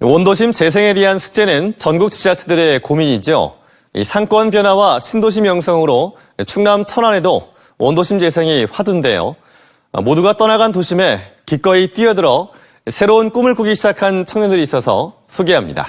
원도심 재생에 대한 숙제는 전국 지자체들의 고민이죠. 이 상권 변화와 신도시 명성으로 충남 천안에도 원도심 재생이 화두인데요. 모두가 떠나간 도심에 기꺼이 뛰어들어 새로운 꿈을 꾸기 시작한 청년들이 있어서 소개합니다.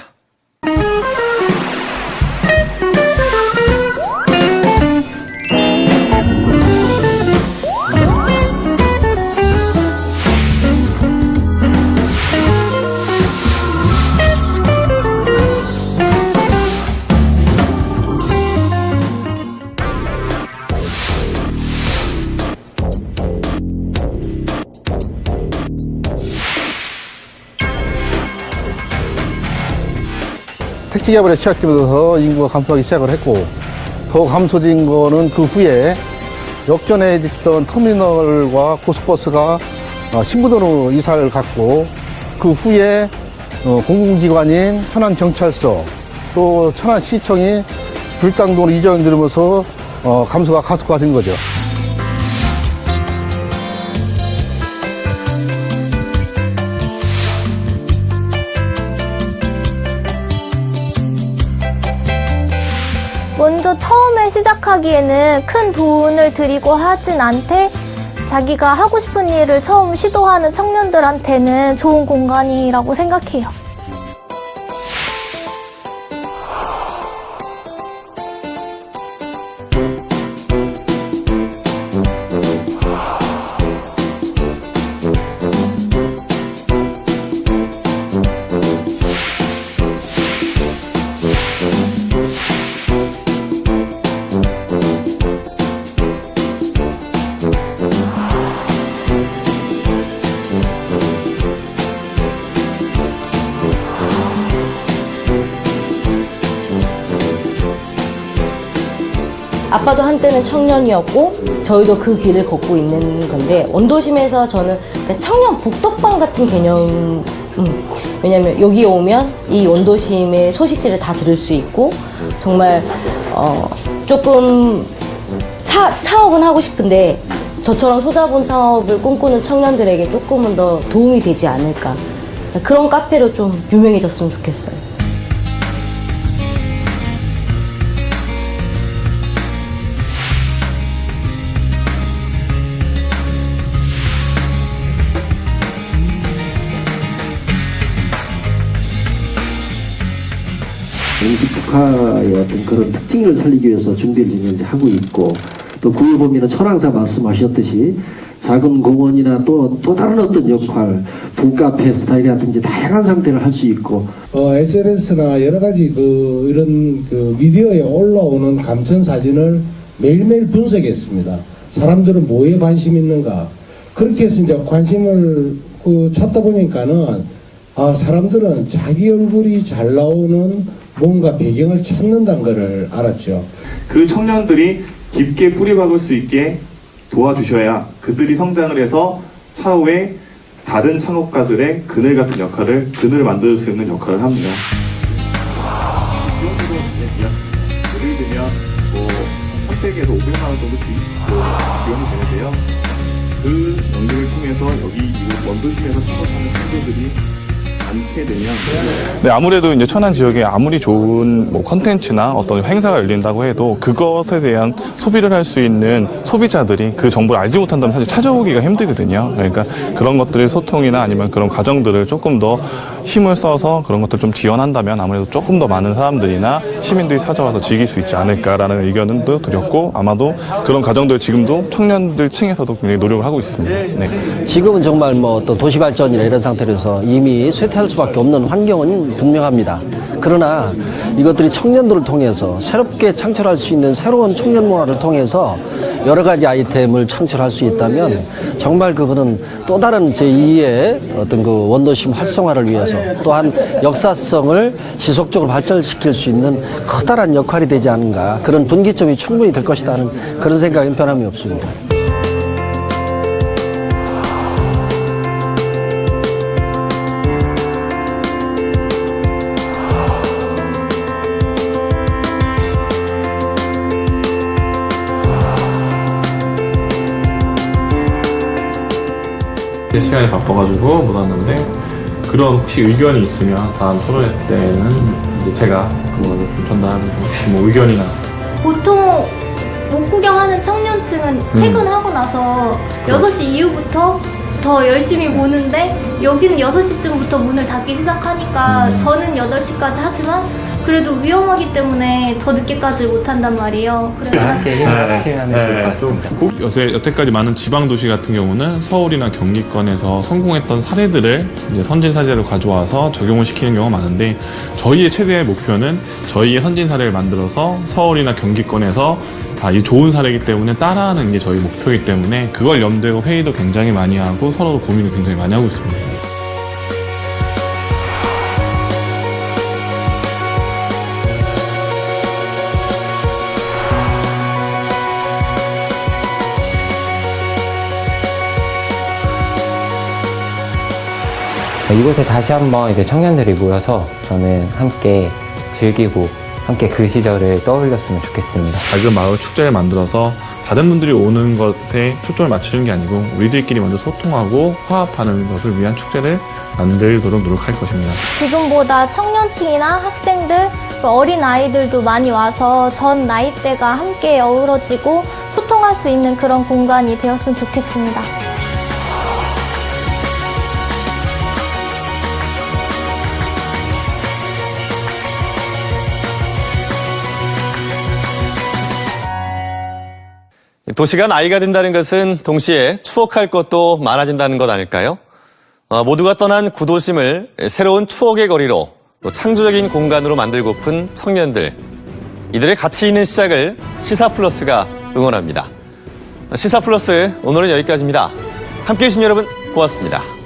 택지 개발이 시작되면서 인구가 감소하기 시작을 했고 더 감소된 거는 그 후에 역전에 있던 터미널과 고속버스가 어, 신부도로 이사를 갔고 그 후에 어, 공공기관인 천안경찰서 또 천안시청이 불당동으로 이전이 되면서 어, 감소가 가속화된 거죠. 처음에 시작하기에는 큰 돈을 들이고 하진 않되 자기가 하고 싶은 일을 처음 시도하는 청년들한테는 좋은 공간이라고 생각해요. 아빠도 한때는 청년이었고 저희도 그 길을 걷고 있는 건데 원도심에서 저는 청년 복덕방 같은 개념 음, 왜냐면 여기 오면 이 원도심의 소식지를 다 들을 수 있고 정말 어, 조금 사, 창업은 하고 싶은데 저처럼 소자본 창업을 꿈꾸는 청년들에게 조금은 더 도움이 되지 않을까 그런 카페로 좀 유명해졌으면 좋겠어요. 국화의 어떤 그런 특징을 살리기 위해서 준비를 지금 이제 하고 있고 또 그에 보면은 천황사 말씀하셨듯이 작은 공원이나 또, 또 다른 어떤 역할, 북카페 스타일이라든지 다양한 상태를 할 수 있고 어, SNS나 여러 가지 그 이런 그 미디어에 올라오는 감천 사진을 매일매일 분석했습니다. 사람들은 뭐에 관심 있는가? 그렇게 해서 이제 관심을 그 찾다 보니까는 아, 사람들은 자기 얼굴이 잘 나오는 뭔가 배경을 찾는다는 것을 알았죠. 그 청년들이 깊게 뿌리박을 수 있게 도와주셔야 그들이 성장을 해서 차후에 다른 창업가들의 그늘 같은 역할을 그늘을 만들 수 있는 역할을 합니다. 지원으로 예를 들면 뭐 선택에서 500만 원 정도 지- 지원이 되는데요. 그 연금을 통해서 여기 이 원도심에서 창업하는 친구들이 많게 되면 네, 아무래도 이제 천안 지역에 아무리 좋은 뭐 컨텐츠나 어떤 행사가 열린다고 해도 그것에 대한 소비를 할 수 있는 소비자들이 그 정보를 알지 못한다면 사실 찾아오기가 힘들거든요. 그러니까 그런 것들의 소통이나 아니면 그런 과정들을 조금 더 힘을 써서 그런 것들 좀 지원한다면 아무래도 조금 더 많은 사람들이나 시민들이 찾아와서 즐길 수 있지 않을까라는 의견은 또 드렸고 아마도 그런 과정들 지금도 청년들 층에서도 굉장히 노력을 하고 있습니다. 네. 지금은 정말 뭐 어떤 도시 발전이나 이런 상태로서 이미 쇠퇴할 수밖에 없는 환경은 분명합니다. 그러나 이것들이 청년들을 통해서 새롭게 창출할 수 있는 새로운 청년 문화를 통해서 여러 가지 아이템을 창출할 수 있다면 정말 그거는 또 다른 제2의 어떤 그 원도심 활성화를 위해서 또한 역사성을 지속적으로 발전시킬 수 있는 커다란 역할이 되지 않은가 그런 분기점이 충분히 될 것이다 하는 그런 생각은 변함이 없습니다. 시간이 바빠가지고 못 왔는데 그런 혹시 의견이 있으면 다음 토론회 때는 이제 제가 그거를 좀 전달하는 혹시 뭐 의견이나. 보통 못 구경하는 청년층은 퇴근하고 나서 6시 이후부터 더 열심히 보는데 여기는 6시쯤부터 문을 닫기 시작하니까 저는 8시까지 하지만 그래도 위험하기 때문에 더 늦게까지 못 한단 말이에요. 그래서 함께 힘을 합치면 좋을 것 같습니다. 좀 요새 여태까지 많은 지방 도시 같은 경우는 서울이나 경기권에서 성공했던 사례들을 이제 선진 사례를 가져와서 적용을 시키는 경우가 많은데 저희의 최대의 목표는 저희의 선진 사례를 만들어서 서울이나 경기권에서 아, 이 좋은 사례이기 때문에 따라하는 게 저희 목표이기 때문에 그걸 염두에 회의도 굉장히 많이 하고 서로 고민을 굉장히 많이 하고 있습니다. 이곳에 다시 한번 이제 청년들이 모여서 저는 함께 즐기고 함께 그 시절을 떠올렸으면 좋겠습니다. 작은 마을 축제를 만들어서 다른 분들이 오는 것에 초점을 맞추는 게 아니고 우리들끼리 먼저 소통하고 화합하는 것을 위한 축제를 만들도록 노력할 것입니다. 지금보다 청년층이나 학생들, 그 어린 아이들도 많이 와서 전 나이대가 함께 어우러지고 소통할 수 있는 그런 공간이 되었으면 좋겠습니다. 도시가 나이가 든다는 것은 동시에 추억할 것도 많아진다는 것 아닐까요? 어, 모두가 떠난 구도심을 새로운 추억의 거리로 또 창조적인 공간으로 만들고픈 청년들. 이들의 가치 있는 시작을 시사플러스가 응원합니다. 시사플러스 오늘은 여기까지입니다. 함께해 주신 여러분 고맙습니다.